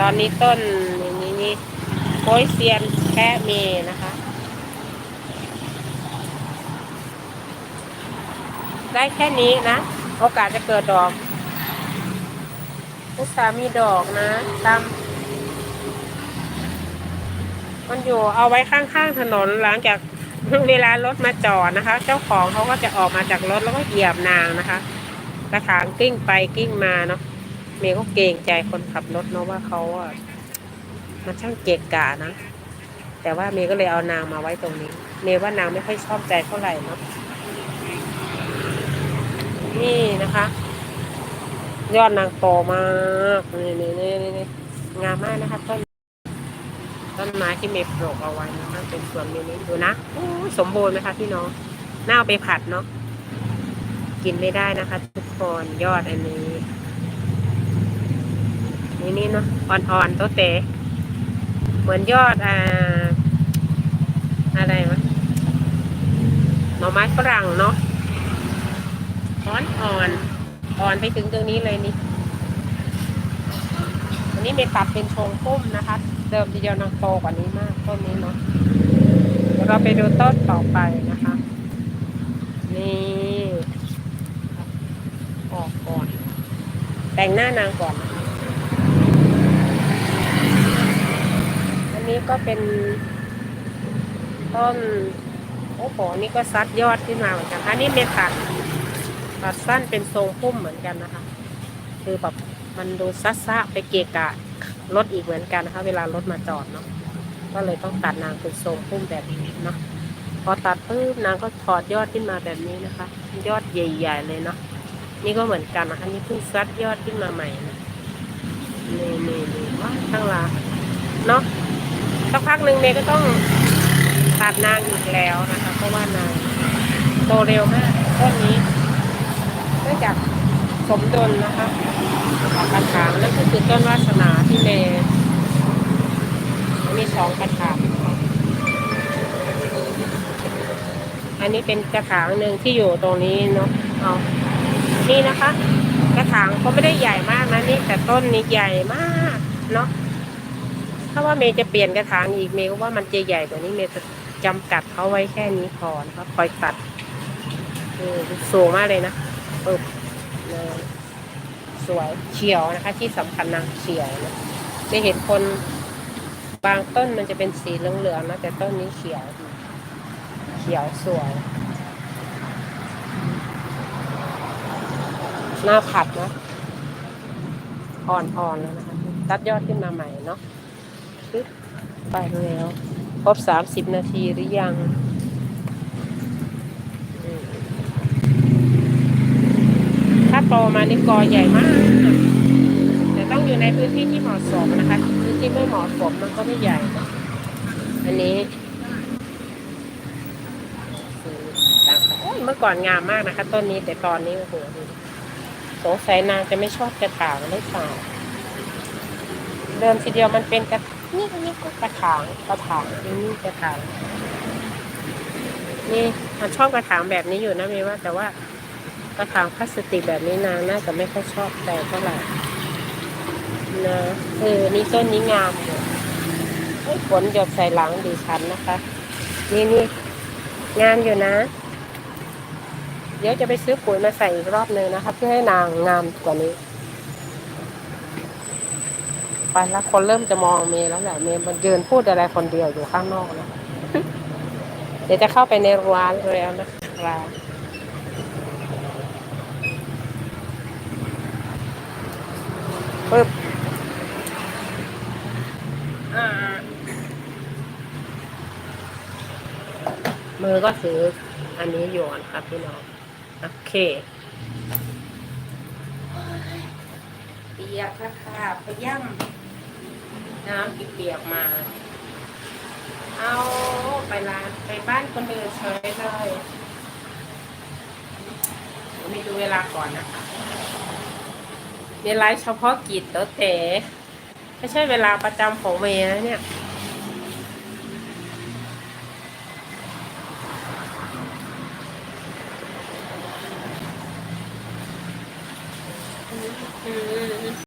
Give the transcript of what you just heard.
ตอนนี้ต้นอย่างนี้นี่โป้ยเซียนแค่เมนะคะ ได้แค่นี้นะ โอกาสจะเกิดดอกอุตสามีดอกนะตามมันอยู่เอาไว้ข้างๆถนนหลังจากเวลารถมาจอดนะคะ เจ้าของเขาก็จะออกมาจากรถแล้วก็เหยียบนางนะคะ กระถางกิ้งไปกิ้งมาเนาะ มย์ก็เกรงใจคนขับรถเนาะว่าเขาอะมันช่างเกะกะนะ แต่ว่าเมย์ก็เลยเอานางมาไว้ตรงนี้ เมย์ว่านางไม่ค่อยชอบใจเท่าไหร่เนาะนี่นะคะ ยอดนางโตมากนี่นี่นี่นี่นงามมากนะคะต้นต้นไม้ที่เมย์ปลูกเอาไว้นะคะเป็นสวนมินิดูนะอู้สมบูรณ์ไหมคะพี่น้องน่าเอาไปผัดเนาะกินไม่ได้นะคะ ทุกคนยอดอันนี้ นี่นี่เนาะอ่อนๆโตเตะเหมือนยอดอ่าอะไรวะหน่อไม้ฝรั่งเนาะอ่อนอ่อนอ่อนไปถึงตรงนี้เลยนี่อันนี้เมตัดเป็นชงพุ่มนะคะ เดิมทีเดียวนางโตกว่านี้มากต้นนี้เนาะเดี๋ยวเราไปดูต้นต่อไปนะคะ นี่ออกก่อน แต่งหน้านางก่อนนะคะอั นี้ก็เป็นต้นโอ้โหนี่ก็ซัดยอดขึ้นมาเหมือนกันอันนี้เมตัดตัดสั้นเป็นทรงพุ่มเหมือนกันนะคะ คือแบบมันดูซัดซะไปเกะกะรถอีกเหมือนกันนะคะ เวลารถมาจอดเนาะก็เลยต้องตัดนางเป็นทรงพุ่มแบบนี้เนาะพอตัดปุ๊บนางก็ถอดยอดขึ้นมาแบบนี้นะคะ ยอดใหญ่ๆเลยเนาะนี่ก็เหมือนกันนะคะนี่เพิ่งซัดยอดขึ้นมาใหม่นะนี่นี่นี่ว้าข้างล่างเนาะ สักพักหนึ่งเมย์ก็ต้องตัดนางอีกแล้วนะคะ เพราะว่านางโตเร็วมากต้นนี้เนื่องจากสมดุลนะคะออกกระถางนั่นก็คือต้นวาสนาที่เมย์มีสองกระถางอันนี้เป็นกระถางหนึ่งที่อยู่ตรงนี้เนาะเอานี่นะคะ กระถางก็ไม่ได้ใหญ่มากนะนี่แต่ต้นนี้ใหญ่มากเนาะ ถ้าว่าเมย์จะเปลี่ยนกระถางอีกเมย์ก็ว่ามันจะใหญ่กว่านี้เมย์จะจำกัดเขาไว้แค่นี้พอนะคะคอยตัดเออสูงมากเลยนะเลยสวยเขียวนะคะ ที่สำคัญนางเขียวนะจะเห็นคนบางต้นมันจะเป็นสีเหลืองๆนะแต่ต้นนี้เขียวเขียวสวยหน้าผัดนะอ่อนๆแล้วนะคะตัดยอดขึ้นมาใหม่เนาะ ปึ๊บไปแล้ว ครบสามสิบนาทีหรือยังถ้าโตมานี่กอใหญ่มาก แต่ต้องอยู่ในพื้นที่ที่เหมาะสมนะคะ พื้นที่ไม่เหมาะสมมันก็ไม่ใหญ่นะอันนี้โอ้ยเมื่อก่อนงามมากนะคะ ต้นนี้แต่ตอนนี้โอ้โหสงสัยนางจะไม่ชอบกระถางหรือเปล่าเดิมทีเดียวมันเป็นกระ นี่นี่ก็กระถางกระถางนี่กระถางนี่มันชอบกระถางแบบนี้อยู่นะเมย์ว่าแต่ว่ากระถางพลาสติกแบบนี้นางน่าจะไม่ค่อยชอบแต่เท่าไหร่นะเออนี่ต้นนี้งามอยู่ฝนหยดใส่หลังดีชันนะคะ นี่นี่งามอยู่นะ เดี๋ยวจะไปซื้อปุ๋ยมาใส่อีกรอบนึงนะคะ เพื่อให้นางงามกว่านี้ ไปแล้วคนเริ่มจะมองเมย์แล้วแหละเมย์มันยืนพูดอะไรคนเดียวอยู่ข้างนอกนะเดี๋ยวจะเข้าไปในร้านแล้วนะคะปึ๊บอ่ามือก็ถืออันนี้อยู่นะครับพี่น้อง โอเคเปียกค่ะค่ะไปย่ำ น้ำเปียกๆมา เอาไปร้านไปบ้านคนอื่นเฉยเลยเดี๋ยวมีดูเวลาก่อนนะคะเวลาเฉพาะกิจเต๋อเต๋ไม่ใช่เวลาประจำของเมย์นะเนี่ย